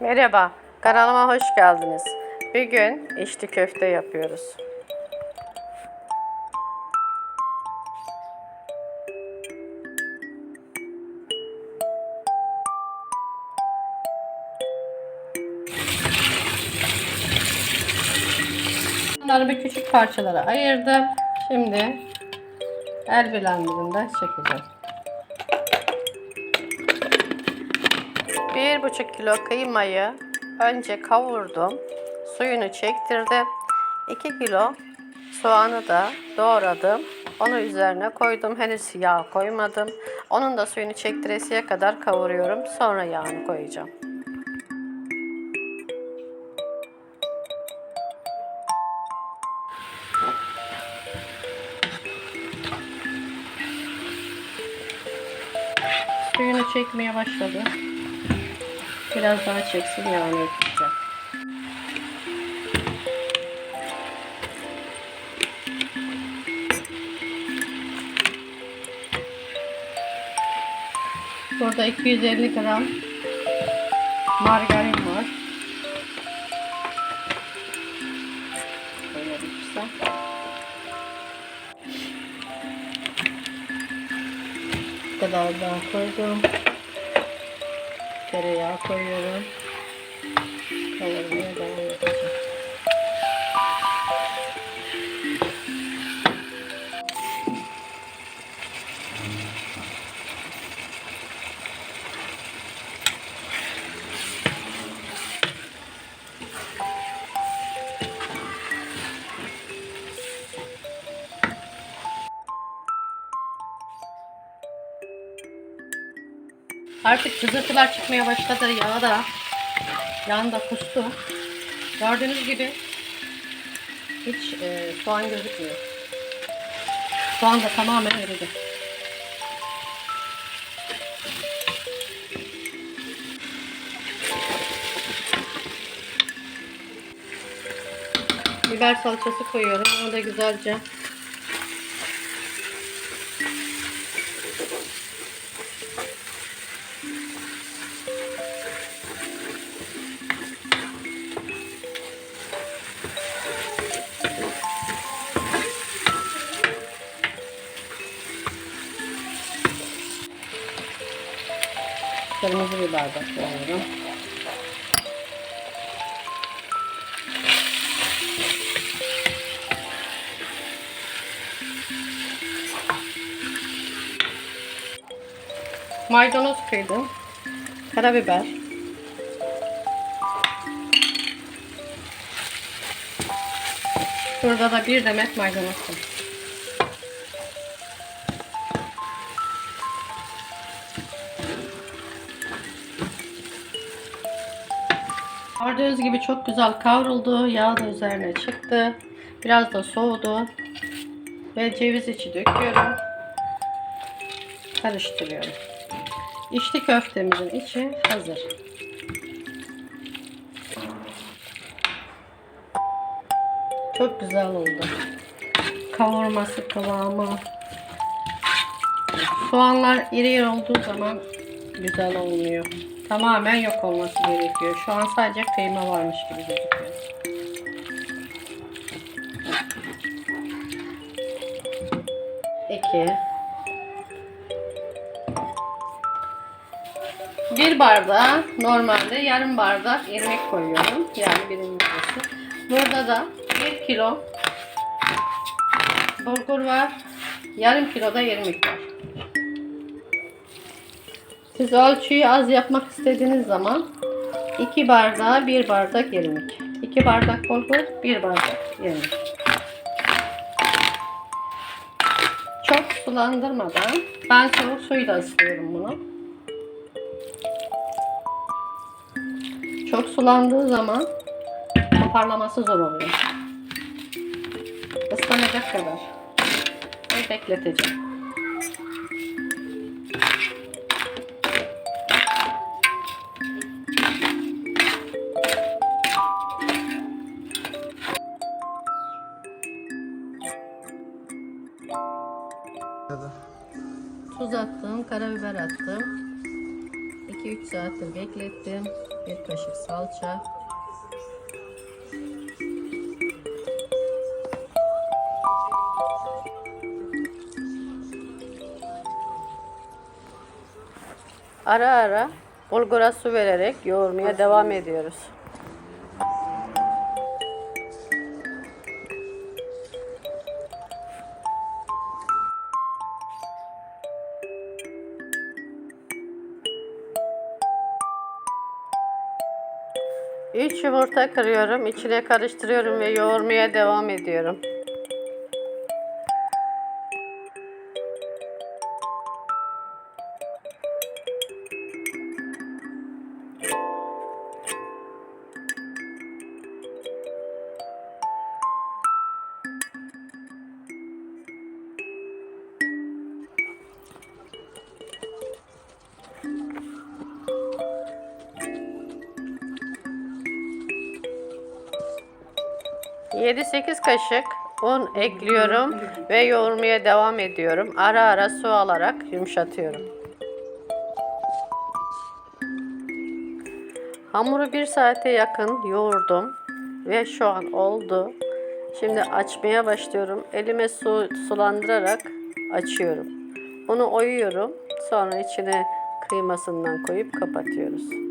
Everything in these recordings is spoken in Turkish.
Merhaba, kanalıma hoş geldiniz. Bir gün içli köfte yapıyoruz. Bunları bir küçük parçalara ayırdım. Şimdi el blenderında çekeceğim. Bir buçuk kilo kıymayı önce kavurdum. Suyunu çektirdim. 2 kilo soğanı da doğradım. Onu üzerine koydum. Henüz yağ koymadım. Onun da suyunu çektiresiye kadar kavuruyorum. Sonra yağını koyacağım. Suyunu çekmeye başladı. Biraz daha çeksin yağını ekleyeceğim. Burada 250 gram margarin var. Bitirsem. Bu kadar daha koydum. Tereyağı koyuyorum. Kavurmaya devam Artık cızırtılar çıkmaya başladı. Yağ da yağın kustu. Gördüğünüz gibi hiç e, soğan gözükmüyor. Soğan da tamamen eridi. Biber salçası koyuyorum. Onu da güzelce Kırmızı biber koyuyorum. Maydanoz kıydım. Karabiber. Burada da bir demet maydanoz koydum. Gördüğünüz gibi çok güzel kavruldu. Yağ da üzerine çıktı. Biraz da soğudu. Ve ceviz içi döküyorum. Karıştırıyorum. İçli köftemizin içi hazır. Çok güzel oldu. Kavurması kıvamı. Soğanlar iri iri olduğu zaman güzel olmuyor. Tamamen yok olması gerekiyor. Şu an sadece kıyma varmış gibi gözüküyor. İki. Bir bardağa normalde yarım bardak irmik koyuyorum. Yani birinci litresi. Burada da bir kilo bulgur var. Yarım kilo da irmik var. Siz ölçüyü az yapmak istediğiniz zaman 2 bardağa 1 bardak irmik. 2 bardak bulgur, 1 bardak irmik. Çok sulandırmadan ben soğuk suyla ısıtıyorum bunu. Çok sulandığı zaman toparlaması zor oluyor. Islanacak kadar. Ve bekleteceğim. 2 2-3 saattir beklettim. Bir kaşık salça. Ara ara bulgura su vererek yoğurmaya devam ediyoruz. Üç yumurta kırıyorum, içine karıştırıyorum ve yoğurmaya devam ediyorum. Yedi sekiz kaşık un ekliyorum ve yoğurmaya devam ediyorum. Ara ara su alarak yumuşatıyorum. Hamuru bir saate yakın yoğurdum ve şu an oldu. Şimdi açmaya başlıyorum. Elime su sulandırarak açıyorum. Onu oyuyorum. Sonra içine kıymasından koyup kapatıyoruz.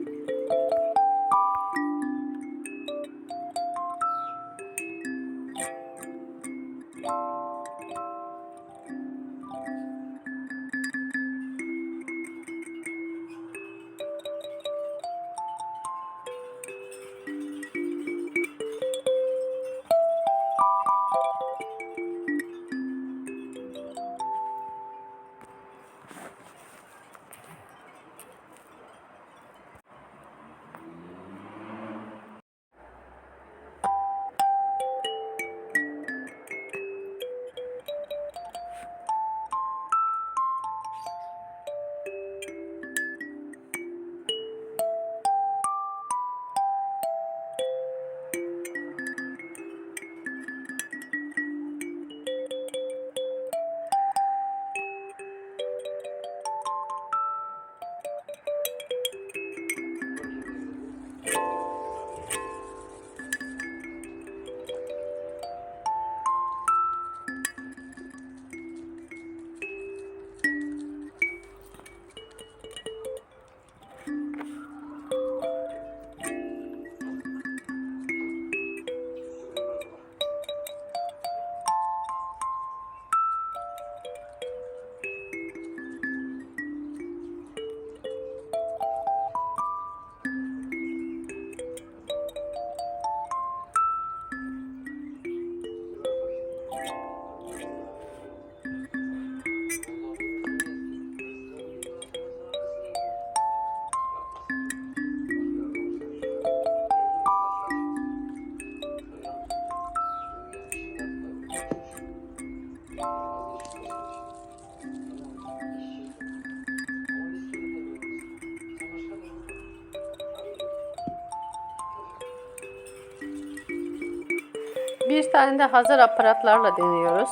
Bir tane de hazır aparatlarla deniyoruz.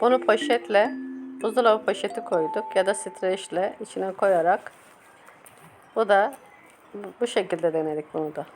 Bunu poşetle, buzdolabı poşeti koyduk ya da streçle içine koyarak bu da bu- şekilde denedik bunu da.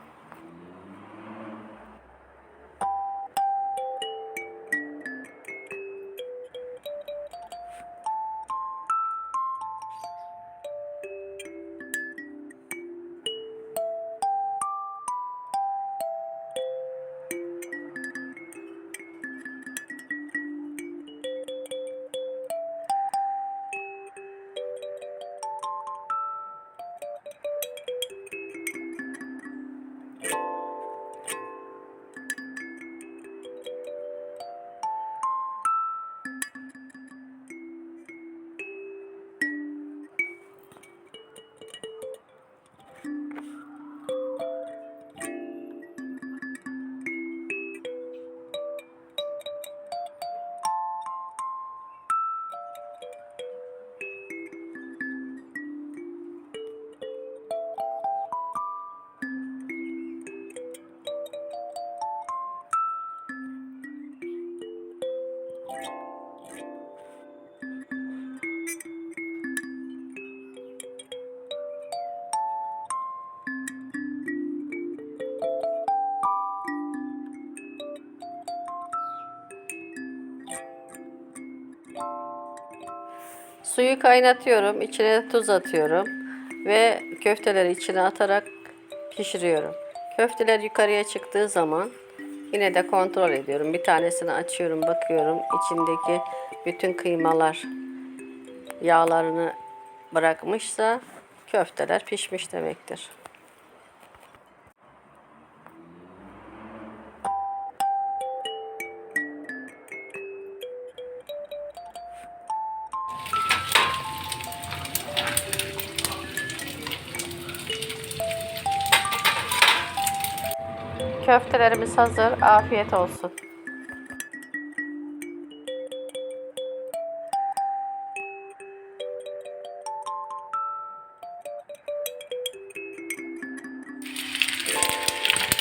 Suyu kaynatıyorum, içine tuz atıyorum ve köfteleri içine atarak pişiriyorum. Köfteler yukarıya çıktığı zaman yine de kontrol ediyorum. Bir tanesini açıyorum, bakıyorum. içindeki bütün kıymalar yağlarını bırakmışsa köfteler pişmiş demektir. Köftelerimiz hazır. Afiyet olsun.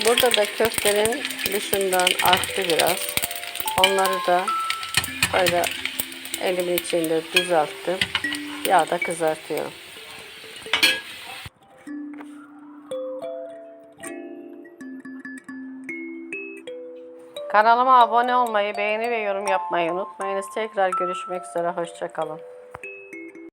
Burada da köftenin dışından arttı biraz. Onları da böyle elimin içinde düzelttim. Yağda kızartıyorum. Kanalıma abone olmayı, beğeni ve yorum yapmayı unutmayınız. Tekrar görüşmek üzere. Hoşçakalın.